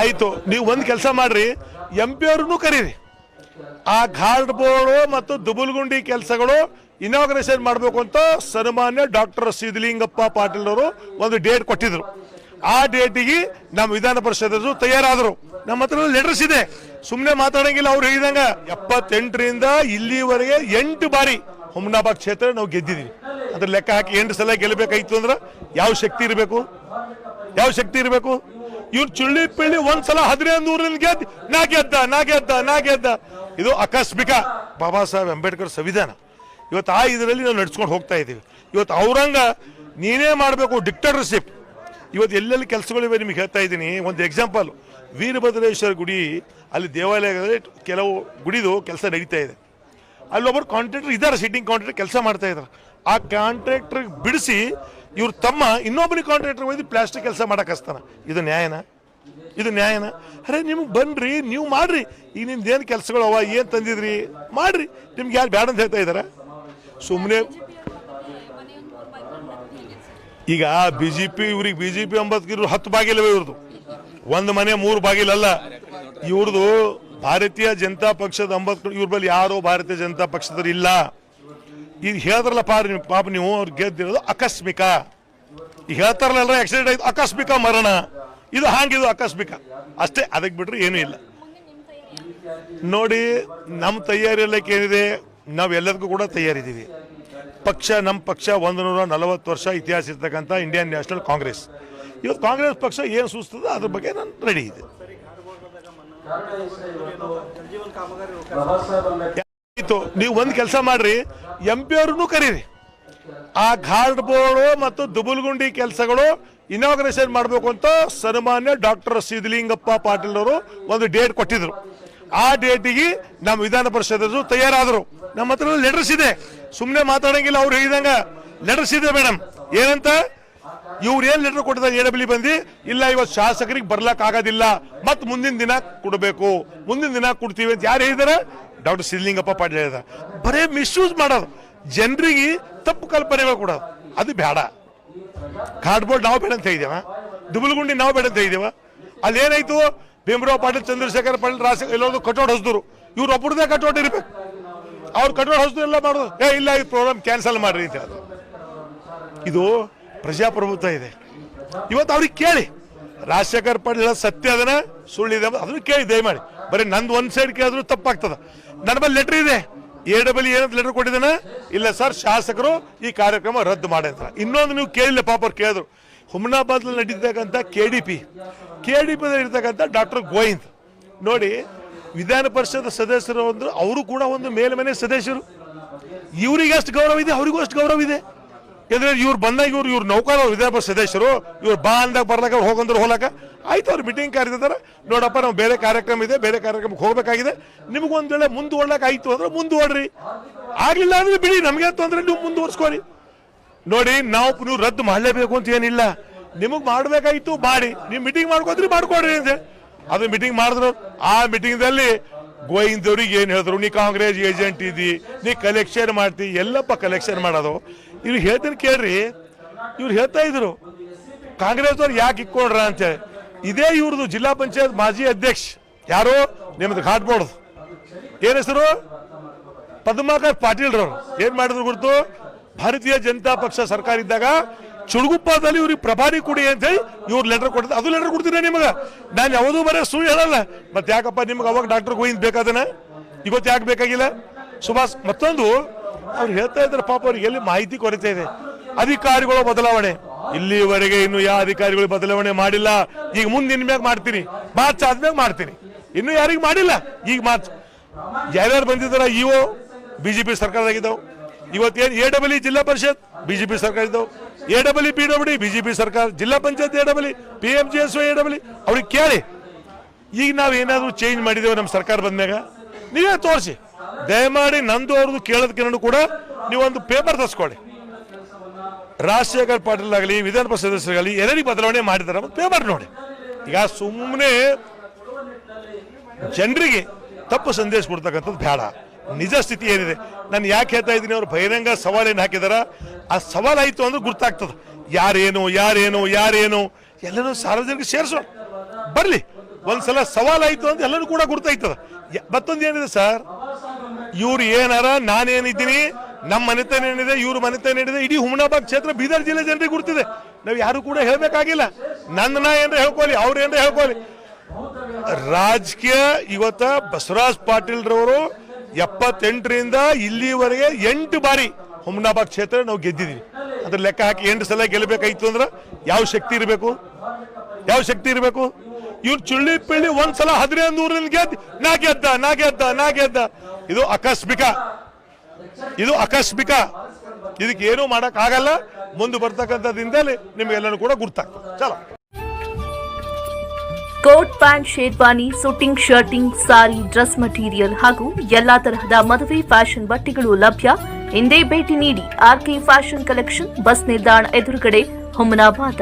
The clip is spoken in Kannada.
ಆಯ್ತು, ನೀವು ಒಂದು ಕೆಲಸ ಮಾಡ್ರಿ ಎಂ ಪಿ ಅವ್ರನ್ನೂ ಕರೀರಿ. ಆ ಘಾಟ್ ಬೋರ್ಡು ಮತ್ತು ದುಬುಲ್ಗುಂಡಿ ಕೆಲಸಗಳು ಇನಾಗ್ರೇಷನ್ ಮಾಡಬೇಕು ಅಂತ ಸನ್ಮಾನ್ಯ ಡಾಕ್ಟರ್ ಸಿದ್ಧಲಿಂಗಪ್ಪ ಪಾಟೀಲ್ ಅವರು ಒಂದು ಡೇಟ್ ಕೊಟ್ಟಿದ್ರು. ಆ ಡೇಟಿಗೆ ನಮ್ಮ ವಿಧಾನ ಪರಿಷದರು ತಯಾರಾದರು. ನಮ್ಮ ಹತ್ರ ಲೆಟರ್ಸ್ ಇದೆ. ಸುಮ್ಮನೆ ಮಾತಾಡಂಗಿಲ್ಲ ಅವ್ರು ಹೇಳಿದಂಗ, ಎಪ್ಪತ್ತೆಂಟರಿಂದ ಇಲ್ಲಿವರೆಗೆ ಎಂಟು ಬಾರಿ ಹುಮ್ನಾಬಾದ್ ಕ್ಷೇತ್ರ ನಾವು ಗೆದ್ದಿದ್ದೀವಿ ಅದ್ರ ಲೆಕ್ಕ ಹಾಕಿ ಎಂಟು ಸಲ ಗೆಲ್ಲಬೇಕಾಯ್ತು ಅಂದ್ರೆ ಯಾವ ಶಕ್ತಿ ಇರಬೇಕು? ಯಾವ ಶಕ್ತಿ ಇರಬೇಕು? ಇವ್ರು ಚುಳ್ಳಿ ಪಿಳ್ಳಿ ಒಂದ್ಸಲ ಹದಿನೈದು ನೂರಲ್ಲಿ ಗೆದ್ದ ನಾ ಗೆದ್ದ ನಾ ಗೆದ್ದ ನಾ ಗೆದ್ದ. ಇದು ಆಕಸ್ಮಿಕ. ಬಾಬಾ ಸಾಹೇಬ್ ಅಂಬೇಡ್ಕರ್ ಸಂವಿಧಾನ. ಇವತ್ತು ಆ ಇದರಲ್ಲಿ ನಾವು ನಡ್ಸ್ಕೊಂಡು ಹೋಗ್ತಾ ಇದ್ದೀವಿ ಇವತ್ತು ಔರಂಗ ನೀನೇ ಮಾಡಬೇಕು ಡಿಕ್ಟರ್ಶಿಪ್ ಇವತ್ತು ಎಲ್ಲೆಲ್ಲಿ ಕೆಲಸಗಳಿವೆ ನಿಮಗೆ ಹೇಳ್ತಾ ಇದ್ದೀನಿ. ಒಂದು ಎಕ್ಸಾಂಪಲ್ ವೀರಭದ್ರೇಶ್ವರ ಗುಡಿ, ಅಲ್ಲಿ ದೇವಾಲಯಗಳಲ್ಲಿ ಕೆಲವು ಗುಡಿದು ಕೆಲಸ ನಡೀತಾ ಇದೆ. ಅಲ್ಲೊಬ್ಬರು ಕಾಂಟ್ರಾಕ್ಟರ್ ಇದ್ದಾರೆ ಸಿಟ್ಟಿಂಗ್ ಕಾಂಟ್ರಾಕ್ಟರ್ ಕೆಲಸ ಮಾಡ್ತಾ ಇದ್ದಾರೆ. ಆ ಕಾಂಟ್ರಾಕ್ಟರ್ ಬಿಡಿಸಿ ಇವ್ರ ತಮ್ಮ ಇನ್ನೊಬ್ಬನಿಗೆ ಕಾಂಟ್ರಾಕ್ಟರ್ ಒಯ್ದು ಪ್ಲಾಸ್ಟಿಕ್ ಕೆಲಸ ಮಾಡಕ್ ಹಚ್ತಾನ. ಇದು ನ್ಯಾಯನ? ಇದು ನ್ಯಾಯನ? ಅರೆ, ನಿಮ್ಗೆ ಬನ್ರಿ, ನೀವು ಮಾಡ್ರಿ. ಈಗ ನಿಮ್ದು ಏನು ಕೆಲಸಗಳು ಅವ, ಏನು ತಂದಿದ್ರಿ? ಮಾಡ್ರಿ. ನಿಮ್ಗೆ ಯಾರು ಬ್ಯಾಡ ಅಂತ ಹೇಳ್ತಾ ಇದಾರೆ ಸುಮ್ಮನೆ ಈಗ ಬಿ ಜೆ ಪಿ ಇವ್ರಿಗೆ ಬಿ ಜೆ ಪಿ ಒಂಬತ್ತು ಹತ್ತು ಬಾಗಿಲ್ವ ಇವ್ರದ್ದು ಒಂದು ಮನೆ, ಮೂರು ಬಾಗಿಲಲ್ಲ. ಇವ್ರದ್ದು ಭಾರತೀಯ ಜನತಾ ಪಕ್ಷದ ಅಂಬತ್ಕರ್ ಇವ್ರ ಬಳಿ ಯಾರೋ ಭಾರತೀಯ ಜನತಾ ಪಕ್ಷದವ್ರು ಇಲ್ಲ. ಈಗ ಹೇಳಿದ್ರಲ್ಲ ಪಾಪ ಪಾಪ ನೀವು ಅವ್ರು ಗೆದ್ದಿರೋದು ಆಕಸ್ಮಿಕ. ಹೇಳ್ತಾರಲ್ಲ ಆಕ್ಸಿಡೆಂಟ್ ಆಯ್ತು, ಆಕಸ್ಮಿಕ ಮರಣ. ಇದು ಹಾಂಗಿದು ಆಕಸ್ಮಿಕ. ಅಷ್ಟೇ, ಅದಕ್ಕೆ ಬಿಟ್ರೆ ಏನೂ ಇಲ್ಲ. ನೋಡಿ, ನಮ್ಮ ತಯಾರಿ ಎಲ್ಲಕ್ಕೆ ಏನಿದೆ ನಾವು ಎಲ್ಲದಕ್ಕೂ ಕೂಡ ತಯಾರಿದ್ದೀವಿ. ಪಕ್ಷ, ನಮ್ಮ ಪಕ್ಷ ಒಂದು ನೂರ ನಲವತ್ತು ವರ್ಷ ಇತಿಹಾಸ ಇರ್ತಕ್ಕಂಥ ಇಂಡಿಯನ್ ನ್ಯಾಷನಲ್ ಕಾಂಗ್ರೆಸ್ ಇವತ್ತು ಕಾಂಗ್ರೆಸ್ ಪಕ್ಷ ಏನು ಸೂಚಿಸ್ತದೆ ಅದ್ರ ಬಗ್ಗೆ ನಾನು ರೆಡಿ ಇದೆ ಆಯ್ತು ನೀವು ಒಂದು ಕೆಲಸ ಮಾಡ್ರಿ ಎಂ ಪಿ ಅವ್ರನ್ನೂ ಕರೀರಿ. ಆ ಘಾಟ್ ಬೋರ್ಡು ಮತ್ತು ದುಬುಲ್ಗುಂಡಿ ಕೆಲಸಗಳು ಇನಾಗ್ರೇಷನ್ ಮಾಡಬೇಕು ಅಂತ ಸನ್ಮಾನ್ಯ ಡಾಕ್ಟರ್ ಸಿದ್ಲಿಂಗಪ್ಪ ಪಾಟೀಲ್ ಅವರು ಒಂದು ಡೇಟ್ ಕೊಟ್ಟಿದ್ರು. ಆ ಡೇಟಿಗೆ ನಮ್ಮ ವಿಧಾನ ಪರಿಷದರು ತಯಾರಾದರು. ನಮ್ಮ ಹತ್ರ ಲೆಟರ್ಸ್ ಇದೆ. ಸುಮ್ಮನೆ ಮಾತಾಡಂಗಿಲ್ಲ, ಅವ್ರು ಹೇಳಿದಂಗ. ಲೆಟರ್ಸ್ ಇದೆ ಮೇಡಮ್ ಏನಂತ? ಇವ್ರು ಏನ್ ಲೆಟರ್ ಕೊಟ್ಟಿದ್ದಾರೆ ಎ ಡಬ್ಲ್ಯೂ ಬಂದು? ಇಲ್ಲ, ಇವತ್ತು ಶಾಸಕರಿಗೆ ಬರ್ಲಕ್ ಆಗೋದಿಲ್ಲ. ಮತ್ ಮುಂದಿನ ದಿನ ಕೊಡಬೇಕು. ಮುಂದಿನ ದಿನ ಕೊಡ್ತೀವಿ ಅಂತ ಯಾರು ಹೇಳಿದಾರೆ? ಡಾಕ್ಟರ್ ಸಿದ್ಲಿಂಗಪ್ಪ ಪಾಟೀಲ್ ಹೇಳಿದ ಬರೇ ಮಿಸ್ಯೂಸ್ ಮಾಡೋದು. ಜನರಿಗೆ ತಪ್ಪು ಕಲ್ಪನೆಗಳು ಕೊಡೋದು. ಅದು ಬೇಡ ಕಾರ್ಡ್ಬೋರ್ಡ್ ನಾವು ಬೇಡ ಅಂತ ಹೇಳಿದೇವ ದುಬುಲ್ಗುಂಡಿ ನಾವು ಬೇಡ ಅಂತ ಹೇಳಿದೇವ ಅಲ್ಲಿ ಏನಾಯ್ತು? ಭೀಮರಾವ್ ಪಾಟೀಲ್, ಚಂದ್ರಶೇಖರ್ ಪಾಟೀಲ್ ರಾಸ ಎಲ್ಲೋದು ಕಟೋಡ್ ಹೊಸದ್ರು. ಇವ್ರು ಒಬ್ಬರದೇ ಕಟೋಡ್ ಇರ್ಬೇಕು. ಅವ್ರು ಕಟೋಡ್ ಹೊಸದು ಎಲ್ಲ ಮಾಡೋದು. ಏ, ಇಲ್ಲ, ಈ ಪ್ರೋಗ್ರಾಮ್ ಕ್ಯಾನ್ಸಲ್ ಮಾಡ್ರಿ ಅಂತ. ಇದು ಪ್ರಜಾಪ್ರಭುತ್ವ ಇದೆ. ಇವತ್ತು ಅವ್ರಿಗೆ ಕೇಳಿ. ರಾಜಶೇಖರ್ ಪಾಟೀಲ್ ಸತ್ಯ ಅದನ್ನ ಸುಳ್ಳಿದೆ ಅದನ್ನು ಕೇಳಿ, ದಯಮಾಡಿ. ಬರೀ ನಂದು ಒಂದು ಸೈಡ್ ಕೇಳಿದ್ರು ತಪ್ಪಾಗ್ತದ. ನನ್ನ ಬಳಿ ಲೆಟರ್ ಇದೆ. ಎ ಡಬಲ್ ಏನಂತ ಲೆಟರ್ ಕೊಟ್ಟಿದ್ದಾನ ಇಲ್ಲ ಸರ್ ಶಾಸಕರು ಈ ಕಾರ್ಯಕ್ರಮ ರದ್ದು ಮಾಡಿ ಅಂತ. ಇನ್ನೊಂದು ನೀವು ಕೇಳಿಲ್ಲ, ಪಾಪ ಅವ್ರು ಕೇಳಿದ್ರು. ಹುಮ್ನಾಬಾದ್ನಲ್ಲಿ ನಡೀತಕ್ಕಂಥ K D P K D ಪಿದಲ್ಲಿ ಇರ್ತಕ್ಕಂಥ ಡಾಕ್ಟರ್ ಗೋವಿಂದ್. ನೋಡಿ, ವಿಧಾನ ಪರಿಷತ್ ಸದಸ್ಯರು ಅಂದ್ರೆ, ಅವರು ಕೂಡ ಒಂದು ಮೇಲ್ಮನೆ ಸದಸ್ಯರು. ಇವರಿಗೆ ಅಷ್ಟು ಗೌರವ ಇದೆ, ಅವರಿಗೂ ಅಷ್ಟು ಗೌರವ ಇದೆ. ಯಾಕಂದ್ರೆ ಇವ್ರು ಬಂದಾಗ ಇವ್ರು ಇವ್ರು ನೌಕರ ವಿಧಾನ ಪರಿಷತ್ ಸದಸ್ಯರು, ಇವ್ರು ಬಾ ಅಂದಾಗ ಬರ್ಲಾಕ ಹೋಗಂದ್ರೆ ಹೋಗ್ಲಾಕ. ಆಯ್ತು, ಅವ್ರು ಮೀಟಿಂಗ್ ಕರೆದಿದ್ದಾರೆ. ನೋಡಪ್ಪ, ನಾವು ಬೇರೆ ಕಾರ್ಯಕ್ರಮ ಇದೆ, ಬೇರೆ ಕಾರ್ಯಕ್ರಮಕ್ಕೆ ಹೋಗ್ಬೇಕಾಗಿದೆ. ನಿಮ್ಗೆ ಒಂದ್ ವೇಳೆ ಮುಂದುವರ್ಲಕ್ ಆಯ್ತು ಅಂದ್ರೆ ಮುಂದುವರ್ರಿ. ಆಗ್ಲಿಲ್ಲ ಅಂದ್ರೆ ಬಿಡಿ, ನಮಗೆ ತೊಂದ್ರೆ, ನೀವು ಮುಂದುವರ್ಸ್ಕೊರಿ. ನೋಡಿ, ನಾವು ನೀವು ರದ್ದು ಮಾಡಲೇಬೇಕು ಅಂತ ಏನಿಲ್ಲ. ನಿಮಗೆ ಮಾಡ್ಬೇಕಾಯ್ತು, ಮಾಡಿ. ನೀವು ಮೀಟಿಂಗ್ ಮಾಡ್ಕೋದ್ರಿ ಮಾಡ್ಕೊಡ್ರಿ ಅಂತ ಅದು ಮೀಟಿಂಗ್ ಮಾಡಿದ್ರು. ಆ ಮೀಟಿಂಗ್ದಲ್ಲಿ ಗೋಯಿಂದವ್ರಿಗೆ ಏನು ಹೇಳಿದ್ರು? ನೀ ಕಾಂಗ್ರೆಸ್ ಏಜೆಂಟ್ ಇದ್ದಿ ನೀ ಕಲೆಕ್ಷನ್ ಮಾಡ್ತಿ, ಎಲ್ಲಪ್ಪ ಕಲೆಕ್ಷನ್ ಮಾಡೋದು. ಇವ್ರು ಹೇಳ್ತೀನಿ ಕೇಳ್ರಿ. ಇವ್ರು ಹೇಳ್ತಾ ಇದ್ರು. ಕಾಂಗ್ರೆಸ್ ಅವ್ರು ಯಾಕೆ ಇಕ್ಕೊಂಡ್ರ ಅಂತೇಳಿ. ಇದೇ ಇವ್ರದ್ದು ಜಿಲ್ಲಾ ಪಂಚಾಯತ್ ಮಾಜಿ ಅಧ್ಯಕ್ಷ. ಯಾರು? ನಿಮ್ದು ಘಾಟ್ ಬೋರ್ಡ್. ಏನ್ ಹೆಸರು? ಪದ್ಮಾಕರ್ ಪಾಟೀಲ್ ರವರು ಏನ್ ಮಾಡಿದ್ರು ಗುರುತು? ಭಾರತೀಯ ಜನತಾ ಪಕ್ಷ ಸರ್ಕಾರ ಇದ್ದಾಗ ಚುಡುಗುಪ್ಪದಲ್ಲಿ ಇವ್ರಿಗೆ ಪ್ರಭಾರಿ ಕೊಡಿ ಅಂತ ಹೇಳಿ ಇವ್ರು ಲೆಟರ್ ಕೊಡ್ತಾರೆ ಅದು ಲೆಟರ್ ಕೊಡ್ತೀನಿ ನಿಮಗೆ. ನಾನು ಯಾವುದೂ ಬರೀ ಸುಳ್ಳು ಹೇಳಲ್ಲ. ಮತ್ತೆ ಯಾಕಪ್ಪ ನಿಮ್ಗೆ ಅವಾಗ ಡಾಕ್ಟರ್ ಗೋವಿಂದ್ ಬೇಕಾದನ? ಇವತ್ತು ಯಾಕೆ ಬೇಕಾಗಿಲ್ಲ? ಸುಭಾಷ್, ಮತ್ತೊಂದು ಅವ್ರು ಹೇಳ್ತಾ ಇದ್ದಾರೆ ಪಾಪ ಅವ್ರಿಗೆ ಎಲ್ಲಿ ಮಾಹಿತಿ ಕೊರತೆ ಇದೆ? ಅಧಿಕಾರಿಗಳ ಬದಲಾವಣೆ. ಇಲ್ಲಿವರೆಗೆ ಇನ್ನು ಯಾವ ಅಧಿಕಾರಿಗಳು ಬದಲಾವಣೆ ಮಾಡಿಲ್ಲ. ಈಗ ಮುಂದೆ ಇನ್ಮ್ಯಾಗ ಮಾಡ್ತೀನಿ. ಮಾರ್ಚ್ ಆದ್ಮ್ಯಾಗ ಮಾಡ್ತೀನಿ. ಇನ್ನು ಯಾರಿಗೂ ಮಾಡಿಲ್ಲ. ಈಗ ಮಾರ್ಚ್ ಯಾರ್ಯಾರು ಬಂದಿದ್ದಾರ ಇಒ ಬಿಜೆಪಿ ಸರ್ಕಾರದಾಗಿದ್ದವು ಇವತ್ತೇನು ಎ ಡಬಲ್ ಜಿಲ್ಲಾ ಪರಿಷತ್ ಬಿಜೆಪಿ ಸರ್ಕಾರ ಇದ್ದವು. A double P W BJP ಸರ್ಕಾರ, ಜಿಲ್ಲಾ panchayat A double P M G S A double ಅವ್ರಿಗೆ ಕೇಳಿ. ಈಗ ನಾವು ಏನಾದರೂ ಚೇಂಜ್ ಮಾಡಿದ್ದೇವೆ ನಮ್ಮ ಸರ್ಕಾರ ಬಂದ್ಮ್ಯಾಗ? ನೀವೇ ತೋರಿಸಿ. ದಯಮಾಡಿ ನಂದು ಅವ್ರದ್ದು ಕೇಳೋದಕ್ಕೆ ಕೂಡ ನೀವೊಂದು ಪೇಪರ್ ತರಿಸ್ಕೊಳ್ಳಿ. ರಾಜಶೇಖರ್ ಪಾಟೀಲ್ ಆಗಲಿ ವಿಧಾನ ಪರಿಷತ್ ಸದಸ್ಯರಾಗಲಿ ಎಲ್ಲರಿಗೆ ಬದಲಾವಣೆ ಮಾಡಿದಾರೆ ಪೇಪರ್ ನೋಡಿ. ಈಗ ಸುಮ್ಮನೆ ಜನರಿಗೆ ತಪ್ಪು ಸಂದೇಶ ಕೊಡ್ತಕ್ಕಂಥದ್ದು ಬೇಡ. ನಿಜ ಸ್ಥಿತಿ ಏನಿದೆ? ನಾನು ಯಾಕೆ ಹೇಳ್ತಾ ಇದ್ದೀನಿ? ಅವರು ಬಹಿರಂಗ ಸವಾಲೇನು ಹಾಕಿದಾರ? ಆ ಸವಾಲಾಯಿತು ಅಂದ್ರೆ ಗುರ್ತಾಗ್ತದ. ಯಾರೇನು ಯಾರೇನು ಯಾರೇನು, ಎಲ್ಲರೂ ಸಾರ್ವಜನಿಕ ಸೇರಿಸೋಣ. ಬರಲಿ. ಒಂದ್ಸಲ ಸವಾಲಾಯಿತು ಅಂತ ಎಲ್ಲರೂ ಕೂಡ ಗುರ್ತಾಯ್ತದ ಮತ್ತೊಂದು ಏನಿದೆ ಸರ್? ಇವ್ರು ಏನಾರ, ನಾನೇನಿದ್ದೀನಿ ನಮ್ಮ ಮನೆತನ ಏನಿದೆ, ಇವ್ರ ಮನೆತನ ಏನಿದೆ, ಇಡೀ ಹುಮನಾಬಾದ್ ಕ್ಷೇತ್ರ ಬೀದರ್ ಜಿಲ್ಲೆ ಜನರಿಗೆ ಗುರುತಿದೆ. ನಾವು ಯಾರು ಕೂಡ ಹೇಳಬೇಕಾಗಿಲ್ಲ. ನನ್ನ ಏನ್ರ ಹೇಳ್ಕೊಳ್ಳಿ, ಅವ್ರು ಏನ್ರ ಹೇಳ್ಕೊಳ್ಳಿ. ರಾಜಕೀಯ ಇವತ್ತ ಬಸವರಾಜ್ ಪಾಟೀಲ್ ರವರು ಎಪ್ಪತ್ತೆಂಟರಿಂದ ಇಲ್ಲಿವರೆಗೆ ಎಂಟು ಬಾರಿ ಹುಮನಾಬಾದ್ ಕ್ಷೇತ್ರ ನಾವು ಗೆದ್ದಿದ್ದೀವಿ ಅದ್ರ ಲೆಕ್ಕ ಹಾಕಿ ಎಂಟು ಸಲ ಗೆಲ್ಲಬೇಕಾಯ್ತು ಅಂದ್ರೆ ಯಾವ ಶಕ್ತಿ ಇರಬೇಕು? ಯಾವ ಶಕ್ತಿ ಇರಬೇಕು? ಇವ್ರು ಚುಳ್ಳಿ ಪಿಳ್ಳಿ ಒಂದ್ಸಲ ಹದಿನೈದು ನೂರಲ್ಲಿ ಗೆದ್ದ ನಾ ಗೆದ್ದ ನಾ ಗೆದ್ದ ನಾ ಗೆದ್ದ. ಇದು ಆಕಸ್ಮಿಕ. ಇದು ಆಕಸ್ಮಿಕ. ಇದಕ್ಕೆ ಏನು ಮಾಡಕ್ ಆಗಲ್ಲ. ಮುಂದೆ ಬರ್ತಕ್ಕಂಥದ್ದಿಂದಲೇ ನಿಮಗೆಲ್ಲರೂ ಕೂಡ ಗುರ್ತಾಗ್ತದೆ. ಚಲೋ. Coat, pant, sherwani suiting shirting, sari, dress material ಹಾಗೂ ಎಲ್ಲಾ ತರಹದ ಮದುವೆ ಫ್ಯಾಷನ್ ಬಟ್ಟೆಗಳು ಲಭ್ಯ. ಹಿಂದೆ ಭೇಟಿ ನೀಡಿ ಆರ್ಕೆ ಫ್ಯಾಷನ್ ಕಲೆಕ್ಷನ್ ಬಸ್ ನಿಲ್ದಾಣ ಎದುರುಗಡೆ, ಹುಮನಾಬಾದ.